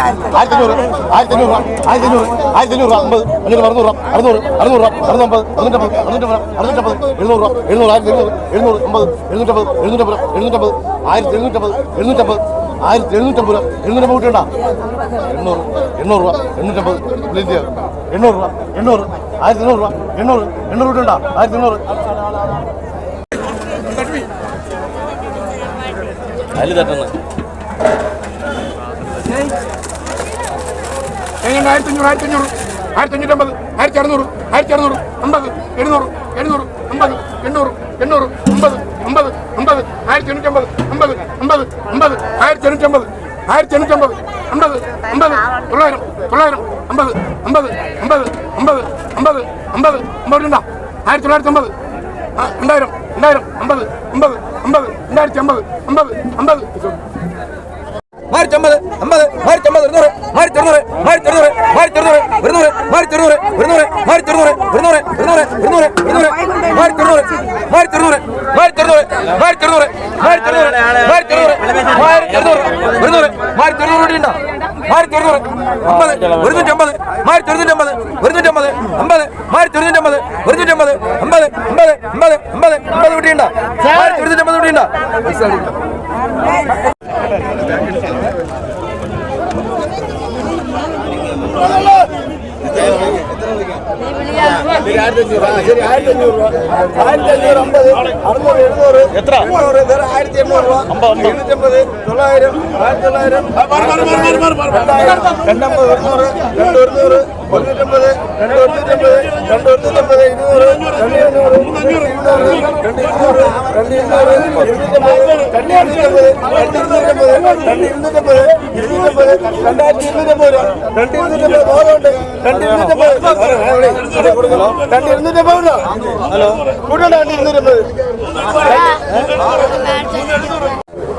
ആയിരത്തി അഞ്ഞൂറ് ആയിരത്തി അഞ്ഞൂറ് ആയിരത്തി അഞ്ഞൂറ് ആയിരത്തി അഞ്ഞൂറ് അമ്പത് അഞ്ഞൂറ് അറുന്നൂറ് രൂപ അറുന്നൂറ് അറുന്നൂറ് രൂപ അറുന്നൂറ്റമ്പത് അറുന്നൂറ്റമ്പത് അറുന്നൂറ്റമ്പത് അറുന്നൂറ്റമ്പത് എഴുന്നൂറ് രൂപ എഴുന്നൂറ് ആയിരത്തി എഴുന്നൂറ് എഴുന്നൂറ് അമ്പത് എഴുന്നൂറ്റമ്പത് എഴുന്നൂറ്റമ്പത് എഴുന്നൂറ്റമ്പത് ആയിരത്തി രൂപ എണ്ണൂറ് എണ്ണൂറ് രൂപ എണ്ണൂറ്റമ്പത് എണ്ണൂറ് രൂപ എണ്ണൂറ് ആയിരത്തി എണ്ണൂറ് രൂപ എണ്ണൂറ് എണ്ണൂറ് കൂട്ടിയുണ്ടോ ആയിരത്തി എണ്ണൂറ് അതിൽ തട്ടുന്ന ആയിരത്തി അഞ്ഞൂറ് ആയിരത്തി അഞ്ഞൂറ് ആയിരത്തി അഞ്ഞൂറ്റി അമ്പത് ആയിരത്തി അറുന്നൂറ് ആയിരത്തി അറുന്നൂറ് അമ്പത് എഴുന്നൂറ് എഴുന്നൂറ് അമ്പത് എണ്ണൂറ് എണ്ണൂറ് അമ്പത് അമ്പത് അമ്പത് ആയിരത്തി എണ്ണൂറ്റി അമ്പത് അമ്പത് അമ്പത് അമ്പത് ആയിരത്തി എണ്ണൂറ്റി അമ്പത് ആയിരത്തി എണ്ണൂറ്റി അമ്പത് അമ്പത് അമ്പത് തൊള്ളായിരം തൊള്ളായിരം അമ്പത് അമ്പത് അമ്പത് അമ്പത് അമ്പത് അമ്പത് അമ്പത് രണ്ടാം ആയിരത്തി തൊള്ളായിരത്തി അമ്പത് രണ്ടായിരം രണ്ടായിരം അമ്പത് അമ്പത് അമ്പത് രണ്ടായിരത്തി അമ്പത് അമ്പത് അമ്പത് ആയിരത്തി അമ്പത് അമ്പത് ആയിരത്തി ആയിരത്തി അറുന്നൂറ് ഇരുന്നൂറ് ആയിരത്തി അറുന്നൂറ് ഇരുന്നൂറ് ആയിരത്തി അറുന്നൂറ് ഇരുന്നൂറ് ഇരുന്നൂറ് ഇരുന്നൂറ് ഇരുന്നൂറ് മാറി അറുന്നൂറ് മാറി അറുന്നൂറ് മാറി അറുന്നൂറ് മാറി അറുന്നൂറ് മാറി അറുന്നൂറ് മാറി അറുന്നൂറ് ആയിരത്തി അറുന്നൂറ് ഇരുന്നൂറ് ആയിരത്തി അറുന്നൂറ് കൂടി ഉണ്ടോ ആയിരത്തി അറുന്നൂറ് അമ്പത് ഒരുന്നൂറ്റമ്പത് ആയിരത്തി ഒരുന്നൂറ്റമ്പത് ഒരുന്നൂറ്റമ്പത് അമ്പത് അമ്പത് മാറി ഒരുന്നൂറ്റമ്പത് അമ്പത് അമ്പത് അമ്പത് അമ്പത് അമ്പത് കൂടി ഉണ്ടോ ആയിരത്തി ഒരുന്നൂറ്റമ്പത് കൂടി എത്ര? ആയിരത്തി എണ്ണൂറ് രൂപ. എണ്ണൂറ്റമ്പത് തൊള്ളായിരം ആയിരത്തി തൊള്ളായിരം രണ്ടമ്പത് ഒരുന്നൂറ് രണ്ട് ഒരുന്നൂറ് ഒരുന്നൂറ്റമ്പത് രണ്ട് ഒരുന്നൂറ്റമ്പത് ഹലോ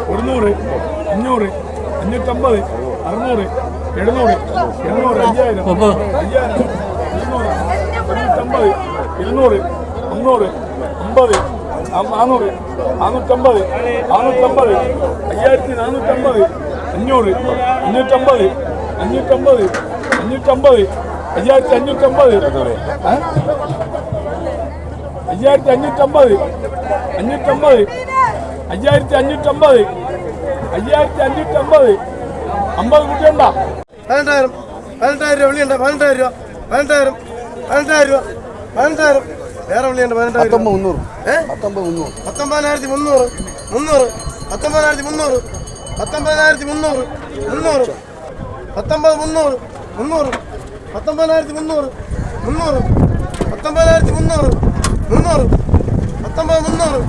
ഒരുന്നൂറ് അഞ്ഞൂറ് അഞ്ഞൂറ്റമ്പത് അറുന്നൂറ് എഴുന്നൂറ് എണ്ണൂറ് അയ്യായിരം അയ്യായിരം ഇരുന്നൂറ് അഞ്ഞൂറ്റമ്പത് ഇരുന്നൂറ് മുന്നൂറ് അമ്പത് നാനൂറ് നാനൂറ്റമ്പത് നാനൂറ്റമ്പത് അയ്യായിരത്തി നാനൂറ്റമ്പത് അഞ്ഞൂറ് അഞ്ഞൂറ്റമ്പത് അഞ്ഞൂറ്റമ്പത് അഞ്ഞൂറ്റമ്പത് അയ്യായിരത്തി അഞ്ഞൂറ്റമ്പത്? അയ്യായിരത്തി അഞ്ഞൂറ്റമ്പത് അഞ്ഞൂറ്റമ്പത് അയ്യായിരത്തി അഞ്ഞൂറ്റമ്പത് അയ്യായിരത്തി അഞ്ഞൂറ്റമ്പത്. അമ്പത് കുട്ടിയുണ്ട പതിനെട്ടായിരം പതിനെട്ടായിരം രൂപ വിളിയുണ്ട് പതിനെട്ടായിരം രൂപ പതിനെട്ടായിരം പതിനെട്ടായിരം രൂപ പതിനെട്ടായിരം. വേറെ വിളിയുണ്ട് പതിനെട്ടായിരം മുന്നൂറ്. ഏഹ് പത്തൊമ്പതിനായിരത്തി മുന്നൂറ്. മുന്നൂറ്. പത്തൊമ്പതിനായിരത്തി മുന്നൂറ്. പത്തൊമ്പതിനായിരത്തി മുന്നൂറ്. മുന്നൂറ്. പത്തൊമ്പത് മുന്നൂറ്. മുന്നൂറ്. പത്തൊമ്പതിനായിരത്തി മുന്നൂറ്. മുന്നൂറ്. പത്തൊമ്പതിനായിരത്തി മുന്നൂറ്. മുന്നൂറ്. പത്തൊമ്പത് മുന്നൂറ്.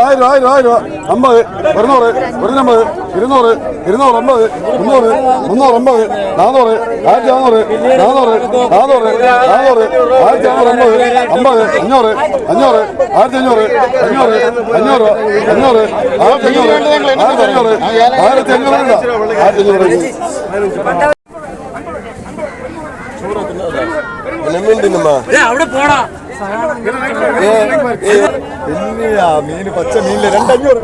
ആയിരം ആയിരം ആയിരം അമ്പത് ഒരുന്നൂറ് ഒരുന്നമ്പത് ഇരുന്നൂറ് ഇരുന്നൂറ് അമ്പത് മുന്നൂറ് മുന്നൂറ് അമ്പത് നാനൂറ് ആയിരത്തി നാനൂറ് നാനൂറ് നാനൂറ് നാനൂറ് ആയിരത്തി നാനൂറ് അമ്പത് അമ്പത് അഞ്ഞൂറ് അഞ്ഞൂറ് ആയിരത്തി അഞ്ഞൂറ് അഞ്ഞൂറ് അഞ്ഞൂറ് അഞ്ഞൂറ് ആയിരത്തി അഞ്ഞൂറ് ആയിരത്തി അഞ്ഞൂറ് ആയിരത്തി അഞ്ഞൂറ് ആയിരത്തി അഞ്ഞൂറ് മീന് പച്ച മീനിൽ രണ്ടഞ്ഞൂറ്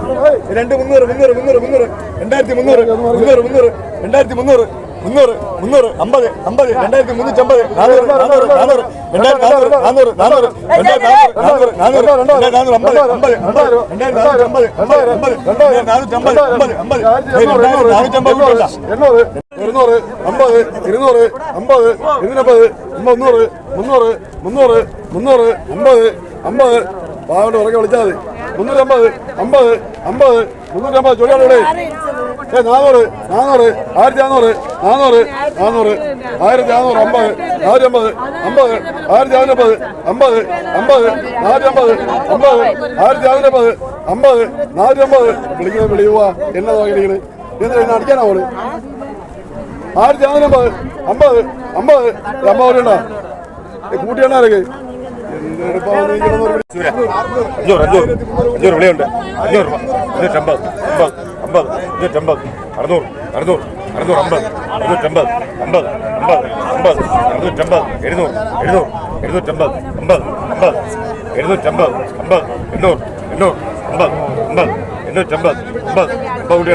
രണ്ട് മുന്നൂറ് മുന്നൂറ് മുന്നൂറ് മുന്നൂറ് രണ്ടായിരത്തി മുന്നൂറ് മുന്നൂറ് മുന്നൂറ് രണ്ടായിരത്തി മുന്നൂറ് മുന്നൂറ് മുന്നൂറ് അമ്പത് അമ്പത് രണ്ടായിരത്തി മുന്നൂറ്റമ്പത് നാനൂറ് നാനൂറ് നാനൂറ് രണ്ടായിരത്തി നാനൂറ് നാനൂറ് നാനൂറ് നാനൂറ് നാനൂറ് നാനൂറ് അമ്പത് അമ്പത് അമ്പത് രണ്ടായിരത്തി നാനൂറ്റി അമ്പത് അമ്പത് രണ്ടായിരത്തി നാനൂറ്റി അമ്പത് അമ്പത് രണ്ടായിരത്തി നാനൂറ്റമ്പത് എണ്ണൂറ് ഇരുന്നൂറ് അമ്പത് ഇരുന്നൂറ് അമ്പത് ഇരുന്നൂറ്റമ്പത് മുന്നൂറ് മുന്നൂറ് മുന്നൂറ് മുന്നൂറ് അമ്പത് അമ്പത് പാവണ്ട് ഉറക്കെ വിളിച്ചാൽ മതി മുന്നൂറ്റമ്പത് അമ്പത് അമ്പത് മുന്നൂറ്റമ്പത് ചൊല്ലിയാളെ ഏ നാനൂറ് നാനൂറ് ആയിരത്തി നാനൂറ് നാനൂറ് നാനൂറ് ആയിരത്തി നാനൂറ് അമ്പത് നാനൂറ്റി അമ്പത് അമ്പത് ആയിരത്തി അറുന്നൂറ്റമ്പത് അമ്പത് അമ്പത് നാനൂറ്റി അമ്പത് അമ്പത് ആയിരത്തി അറുന്നൂറ്റമ്പത് അമ്പത് നാനൂറ്റി അമ്പത് വിളിക്കുന്നത് വിളിക്കുക എന്നതാ വിളിക്കുന്നത് എന്തിനാ അടിക്കാനാവോൾ ആയിരത്തി നാനൂറ്റമ്പത് അമ്പത് അമ്പത് അമ്പത് ഉണ്ടോ കൂട്ടിയാണാരൊക്കെ അഞ്ഞൂറ് അഞ്ഞൂറ് അഞ്ഞൂറ് വിളിയുണ്ട് അഞ്ഞൂറ് അഞ്ഞൂറ്റമ്പത് അമ്പത് അമ്പത് അഞ്ഞൂറ്റമ്പത് അറുന്നൂറ് അറുന്നൂറ് അറുന്നൂറ് അമ്പത് ഇരുന്നൂറ്റമ്പത് അമ്പത് അമ്പത് അമ്പത് അറുന്നൂറ്റമ്പത് എഴുന്നൂറ് എഴുന്നൂറ് എഴുന്നൂറ്റമ്പത് അമ്പത് അമ്പത് എഴുന്നൂറ്റമ്പത് അമ്പത് എണ്ണൂറ് എണ്ണൂറ് അമ്പത് അമ്പത് എണ്ണൂറ്റമ്പത് അമ്പത് അമ്പത് കൂടി